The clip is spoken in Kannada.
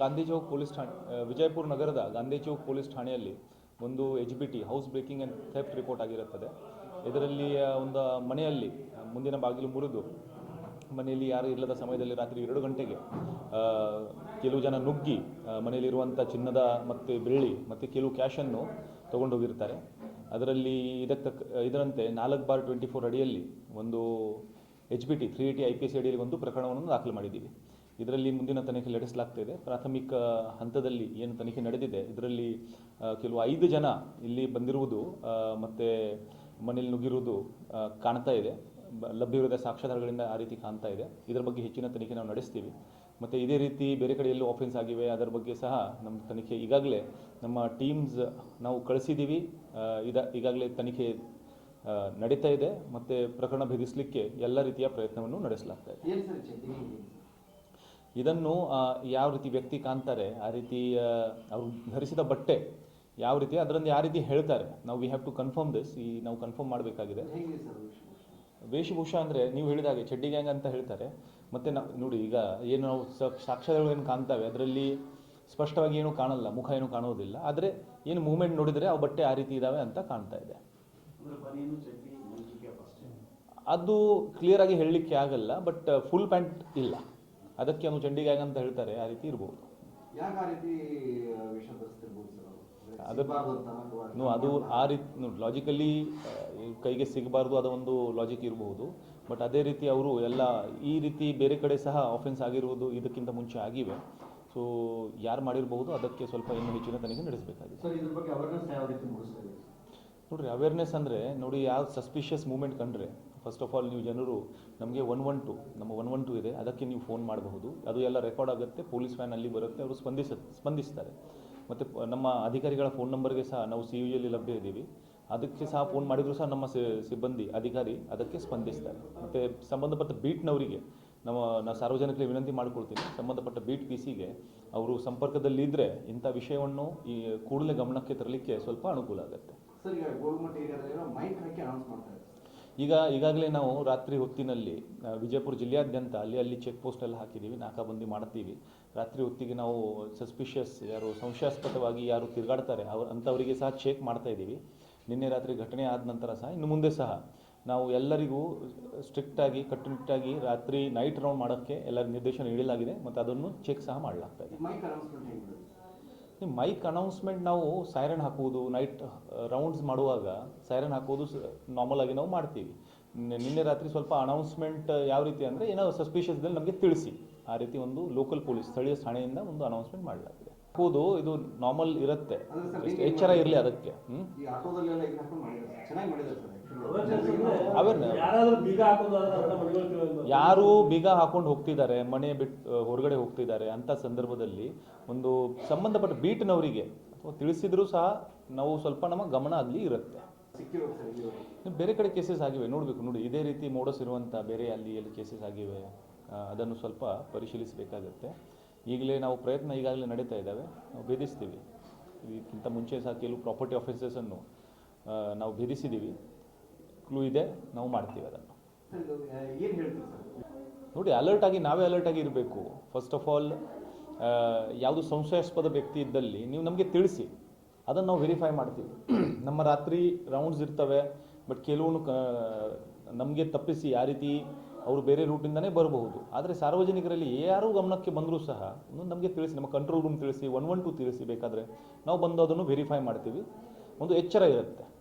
ಗಾಂಧಿ ಚೌಕ್ ಪೊಲೀಸ್ ಠಾಣೆ ವಿಜಯಪುರ ನಗರದ ಗಾಂಧಿ ಚೌಕ್ ಪೊಲೀಸ್ ಠಾಣೆಯಲ್ಲಿ ಒಂದು H B T house breaking and theft report ಆಗಿರುತ್ತದೆ. ಇದರಲ್ಲಿ ಒಂದು ಮನೆಯಲ್ಲಿ ಮುಂದಿನ ಬಾಗಿಲು ಮುರಿದು, ಮನೆಯಲ್ಲಿ ಯಾರು ಇಲ್ಲದ ಸಮಯದಲ್ಲಿ ರಾತ್ರಿ ಎರಡು ಗಂಟೆಗೆ ಕೆಲವು ಜನ ನುಗ್ಗಿ ಮನೆಯಲ್ಲಿರುವಂಥ ಚಿನ್ನದ ಮತ್ತು ಬೆಳ್ಳಿ ಮತ್ತು ಕೆಲವು ಕ್ಯಾಶನ್ನು ತೊಗೊಂಡೋಗಿರ್ತಾರೆ ಅದರಲ್ಲಿ ಇದಕ್ಕೆ ತಕ್ಕ ಇದರಂತೆ ನಾಲ್ಕು ಬಾರ್ ಟ್ವೆಂಟಿ ಫೋರ್ ಅಡಿಯಲ್ಲಿ ಒಂದು H B T three eighty I P S ಅಡಿಯಲ್ಲಿ ಒಂದು ಪ್ರಕರಣವನ್ನು ದಾಖಲು ಮಾಡಿದ್ದೀವಿ. ಇದರಲ್ಲಿ ಮುಂದಿನ ತನಿಖೆ ನಡೆಸಲಾಗ್ತಾ ಇದೆ. ಪ್ರಾಥಮಿಕ ಹಂತದಲ್ಲಿ ಏನು ತನಿಖೆ ನಡೆದಿದೆ, ಇದರಲ್ಲಿ ಕೆಲವು ಐದು ಜನ ಇಲ್ಲಿ ಬಂದಿರುವುದು ಮತ್ತು ಮನೇಲಿ ನುಗ್ಗಿರುವುದು ಕಾಣ್ತಾ ಇದೆ. ಲಭ್ಯವಿರುವ ಸಾಕ್ಷ್ಯಾಧಾರಗಳಿಂದ ಆ ರೀತಿ ಕಾಣ್ತಾ ಇದೆ. ಇದರ ಬಗ್ಗೆ ಹೆಚ್ಚಿನ ತನಿಖೆ ನಾವು ನಡೆಸ್ತೀವಿ. ಮತ್ತು ಇದೇ ರೀತಿ ಬೇರೆ ಕಡೆ ಎಲ್ಲೂ ಆಫೆನ್ಸ್ ಆಗಿವೆ, ಅದರ ಬಗ್ಗೆ ಸಹ ನಮ್ಮ ತನಿಖೆ ಈಗಾಗಲೇ ನಮ್ಮ ಟೀಮ್ಸ್ ನಾವು ಕಳಿಸಿದ್ದೀವಿ. ಇದ, ಈಗಾಗಲೇ ತನಿಖೆ ನಡೀತಾ ಇದೆ. ಮತ್ತು ಪ್ರಕರಣ ಭೇದಿಸಲಿಕ್ಕೆ ಎಲ್ಲ ರೀತಿಯ ಪ್ರಯತ್ನವನ್ನು ನಡೆಸಲಾಗ್ತಾ ಇದೆ. ಇದನ್ನು ಯಾವ ರೀತಿ ವ್ಯಕ್ತಿ ಕಾಣ್ತಾರೆ ಆ ರೀತಿ ಅವರು ಧರಿಸಿದ ಬಟ್ಟೆ ಯಾವ ರೀತಿ ಅದರಲ್ಲಿ ಯಾವ ರೀತಿ ಹೇಳ್ತಾರೆ. ನಾವು we have to confirm this ಈ ನಾವು ಕನ್ಫರ್ಮ್ ಮಾಡಬೇಕಾಗಿದೆ. ವೇಷಭೂಷ ಅಂದರೆ ನೀವು ಹೇಳಿದಾಗೆ ಚಡ್ಡಿ ಗ್ಯಾಂಗ್ ಅಂತ ಹೇಳ್ತಾರೆ. ಮತ್ತು ನಾವು ನೋಡಿ ಈಗ ಏನು ನಾವು ಸ- ಸಾಕ್ಷ್ಯಗಳು ಏನು ಕಾಣ್ತವೆ ಅದರಲ್ಲಿ ಸ್ಪಷ್ಟವಾಗಿ ಏನು ಕಾಣಲ್ಲ ಮುಖ ಏನು ಕಾಣೋದಿಲ್ಲ ಆದರೆ ಏನು ಮೂವ್ಮೆಂಟ್ ನೋಡಿದರೆ ಆ ಬಟ್ಟೆ ಆ ರೀತಿ ಇದ್ದಾವೆ ಅಂತ ಕಾಣ್ತಾ ಇದೆ. ಅದು ಕ್ಲಿಯರ್ ಆಗಿ ಹೇಳಲಿಕ್ಕೆ ಆಗಲ್ಲ ಬಟ್ ಫುಲ್ ಪ್ಯಾಂಟ್ ಇಲ್ಲ. ಅದಕ್ಕೆ ಅವನು ಚಂಡಿ ಗ್ಯಾಂಗ್ ಅಂತ ಹೇಳ್ತಾರೆ ಆ ರೀತಿ ಇರ್ಬೋದು. ಅದು- ನೋ ಅದು ಆ ರೀತಿ ನೋಡಿ ಲಾಜಿಕಲಿ ಕೈಗೆ ಸಿಗಬಾರ್ದು ಅದೊಂದು ಒಂದು ಲಾಜಿಕ್ ಇರಬಹುದು ಬಟ್ ಅದೇ ರೀತಿ ಅವರು ಎಲ್ಲ ಈ ರೀತಿ ಬೇರೆ ಕಡೆ ಸಹ ಆಫೆನ್ಸ್ ಆಗಿರುವುದು ಇದಕ್ಕಿಂತ ಮುಂಚೆ ಆಗಿವೆ. ಸೊ ಯಾರು ಮಾಡಿರಬಹುದು ಅದಕ್ಕೆ ಸ್ವಲ್ಪ ಇನ್ನೂ ಹೆಚ್ಚಿನ ತನಿಖೆ ನಡೆಸಬೇಕಾಗಿದೆ. ನೋಡ್ರಿ ಅವೇರ್ನೆಸ್ ಅಂದರೆ ನೋಡಿ ಯಾವ ಸಸ್ಪಿಷಿಯಸ್ ಮೂಮೆಂಟ್ ಕಂಡ್ರೆ ಫಸ್ಟ್ ಆಫ್ ಆಲ್ ನೀವು ಜನರು ನಮಗೆ ಒನ್ ಒನ್ ಟು ನಮ್ಮ ಒನ್ ಒನ್ ಟು ಇದೆ. ಅದಕ್ಕೆ ನೀವು ಫೋನ್ ಮಾಡಬಹುದು. ಅದು ಎಲ್ಲ ರೆಕಾರ್ಡ್ ಆಗುತ್ತೆ. ಪೊಲೀಸ್ ವ್ಯಾನ್ ಅಲ್ಲಿ ಬರುತ್ತೆ. ಅವರು ಸ್ಪಂದಿಸ, ಸ್ಪಂದಿಸ್ತಾರೆ. ಮತ್ತು ನಮ್ಮ ಅಧಿಕಾರಿಗಳ ಫೋನ್ ನಂಬರ್ಗೆ ಸಹ ನಾವು ಸಿ ಯು ಲಭ್ಯ ಇದ್ದೀವಿ. ಅದಕ್ಕೆ ಸಹ ಫೋನ್ ಮಾಡಿದರೂ ಸಹ ನಮ್ಮ ಸಿಬ್ಬಂದಿ, ಅಧಿಕಾರಿ ಅದಕ್ಕೆ ಸ್ಪಂದಿಸ್ತಾರೆ. ಮತ್ತು ಸಂಬಂಧಪಟ್ಟ ಬೀಟ್ನವರಿಗೆ ನಮ್ಮ ನಾವು ಸಾರ್ವಜನಿಕರಿಗೆ ವಿನಂತಿ ಮಾಡ್ಕೊಳ್ತೀನಿ. ಸಂಬಂಧಪಟ್ಟ ಬೀಟ್ ಪಿ ಸಿಗೆ ಅವರು ಸಂಪರ್ಕದಲ್ಲಿದ್ದರೆ ಇಂಥ ವಿಷಯವನ್ನು ಈ ಕೂಡಲೇ ಗಮನಕ್ಕೆ ತರಲಿಕ್ಕೆ ಸ್ವಲ್ಪ ಅನುಕೂಲ ಆಗುತ್ತೆ. ಈಗ ಈಗಾಗಲೇ ನಾವು ರಾತ್ರಿ ಹೊತ್ತಿನಲ್ಲಿ ವಿಜಯಪುರ ಜಿಲ್ಲೆಯಾದ್ಯಂತ ಅಲ್ಲಿ ಅಲ್ಲಿ ಚೆಕ್ ಪೋಸ್ಟ್ ಎಲ್ಲ ಹಾಕಿದ್ದೀವಿ ನಾಕಾಬಂದಿ ಮಾಡ್ತೀವಿ. ರಾತ್ರಿ ಹೊತ್ತಿಗೆ ನಾವು ಸಸ್ಪಿಷಿಯಸ್ ಯಾರು ಸಂಶಯಾಸ್ಪದವಾಗಿ ಯಾರು ತಿರುಗಾಡ್ತಾರೆ, ಅವ್ರ, ಅಂಥವರಿಗೆ ಸಹ ಚೆಕ್ ಮಾಡ್ತಾ ಇದ್ದೀವಿ. ನಿನ್ನೆ ರಾತ್ರಿ ಘಟನೆ ಆದ ನಂತರ ಸಹ, ಇನ್ನು ಮುಂದೆ ಸಹ ನಾವು ಎಲ್ಲರಿಗೂ ಸ್ಟ್ರಿಕ್ಟಾಗಿ ಕಟ್ಟುನಿಟ್ಟಾಗಿ ರಾತ್ರಿ ನೈಟ್ ರೌಂಡ್ ಮಾಡೋಕ್ಕೆ ಎಲ್ಲ ನಿರ್ದೇಶನ ನೀಡಲಾಗಿದೆ, ಮತ್ತು ಅದನ್ನು ಚೆಕ್ ಸಹ ಮಾಡಲಾಗ್ತಾ ಇದೆ ಮೈಕ್ ಅನೌನ್ಸ್ಮೆಂಟ್ ಹೇಗೆ ಬಿಡುತ್ತೆ ಈ ಮೈಕ್ ಅನೌನ್ಸ್ಮೆಂಟ್ ನಾವು ಸೈರನ್ ಹಾಕುವುದು ನೈಟ್ ರೌಂಡ್ಸ್ ಮಾಡುವಾಗ ಸೈರನ್ ಹಾಕುವುದು ನಾರ್ಮಲ್ ಆಗಿ ನಾವು ಮಾಡ್ತೀವಿ. ನಿನ್ನೆ- ರಾತ್ರಿ ಸ್ವಲ್ಪ ಅನೌನ್ಸ್ಮೆಂಟ್ ಯಾವ ರೀತಿ ಅಂದರೆ ಏನೋ ಸಸ್ಪಿಷಿಯಸ್ದಲ್ಲಿ ನಮಗೆ ತಿಳಿಸಿ. ಆ ರೀತಿ ಒಂದು ಲೋಕಲ್ ಪೊಲೀಸ್ ಸ್ಥಳೀಯ ಠಾಣೆಯಿಂದ ಒಂದು ಅನೌನ್ಸ್ಮೆಂಟ್ ಮಾಡಲಾಗಿದೆ. ಹಾಕುವುದು ಇದು ನಾರ್ಮಲ್ ಇರುತ್ತೆ. ಎಚ್ಚರ ಇರಲಿ ಅದಕ್ಕೆ. ಯಾರು ಬೀಗ ಹಾಕೊಂಡು ಹೋಗ್ತಿದ್ದಾರೆ ಮನೆ ಬಿಟ್ಟು ಹೊರಗಡೆ ಹೋಗ್ತಿದ್ದಾರೆ ಅಂತ ಸಂದರ್ಭದಲ್ಲಿ ಒಂದು ಸಂಬಂಧಪಟ್ಟ ಬೀಟ್ನವರಿಗೆ ಅಥವಾ ತಿಳಿಸಿದ್ರು ಸಹ ನಾವು ಸ್ವಲ್ಪ ನಮ್ಮ ಗಮನ ಅಲ್ಲಿ ಇರುತ್ತೆ. ಬೇರೆ ಕಡೆ ಕೇಸಸ್ ಆಗಿವೆ ನೋಡಬೇಕು ನೋಡಿ ಇದೇ ರೀತಿ ಮೋಡಸ್ ಇರುವಂತ ಬೇರೆ ಅಲ್ಲಿ ಎಲ್ಲಿ ಕೇಸಸ್ ಆಗಿವೆ ಅದನ್ನು ಸ್ವಲ್ಪ ಪರಿಶೀಲಿಸಬೇಕಾಗತ್ತೆ. ಈಗಲೇ ನಾವು ಪ್ರಯತ್ನ ಈಗಾಗಲೇ ನಡೀತಾ ಇದ್ದಾವೆ. ನಾವು ಭೇದಿಸ್ತೀವಿ. ಇದಕ್ಕಿಂತ ಮುಂಚೆ ಸಹ ಕೆಲವು ಪ್ರಾಪರ್ಟಿ ಆಫೀಸಸನ್ನು ನಾವು ಭೇದಿಸಿದ್ದೀವಿ ಕ್ಲೂ ಇದೆ, ನಾವು ಮಾಡ್ತೀವಿ ಅದನ್ನು. ನೋಡಿ ಅಲರ್ಟ್ ಆಗಿ ನಾವೇ ಅಲರ್ಟ್ ಆಗಿ ಇರಬೇಕು. ಫಸ್ಟ್ ಆಫ್ ಆಲ್ ಯಾವುದು ಸಂಶಯಾಸ್ಪದ ವ್ಯಕ್ತಿ ಇದ್ದಲ್ಲಿ ನೀವು ನಮಗೆ ತಿಳಿಸಿ. ಅದನ್ನು ನಾವು ವೆರಿಫೈ ಮಾಡ್ತೀವಿ. ನಮ್ಮ ರಾತ್ರಿ ರೌಂಡ್ಸ್ ಇರ್ತವೆ ಬಟ್ ಕೆಲವನ್ನು ನಮಗೆ ತಪ್ಪಿಸಿ, ಆ ರೀತಿ ಅವರು ಬೇರೆ ರೂಟಿಂದನೇ ಬರಬಹುದು. ಆದರೆ ಸಾರ್ವಜನಿಕರಲ್ಲಿ ಯಾರು ಗಮನಕ್ಕೆ ಬಂದರೂ ಸಹ ನಮಗೆ ತಿಳಿಸಿ, ನಮ್ಮ ಕಂಟ್ರೋಲ್ ರೂಮ್ ತಿಳಿಸಿ ಒನ್ ಒನ್ ಟು ತಿಳಿಸಿ ಬೇಕಾದರೆ ನಾವು ಬಂದು ಅದನ್ನು ವೆರಿಫೈ ಮಾಡ್ತೀವಿ. ಒಂದು ಎಚ್ಚರ ಇರುತ್ತೆ.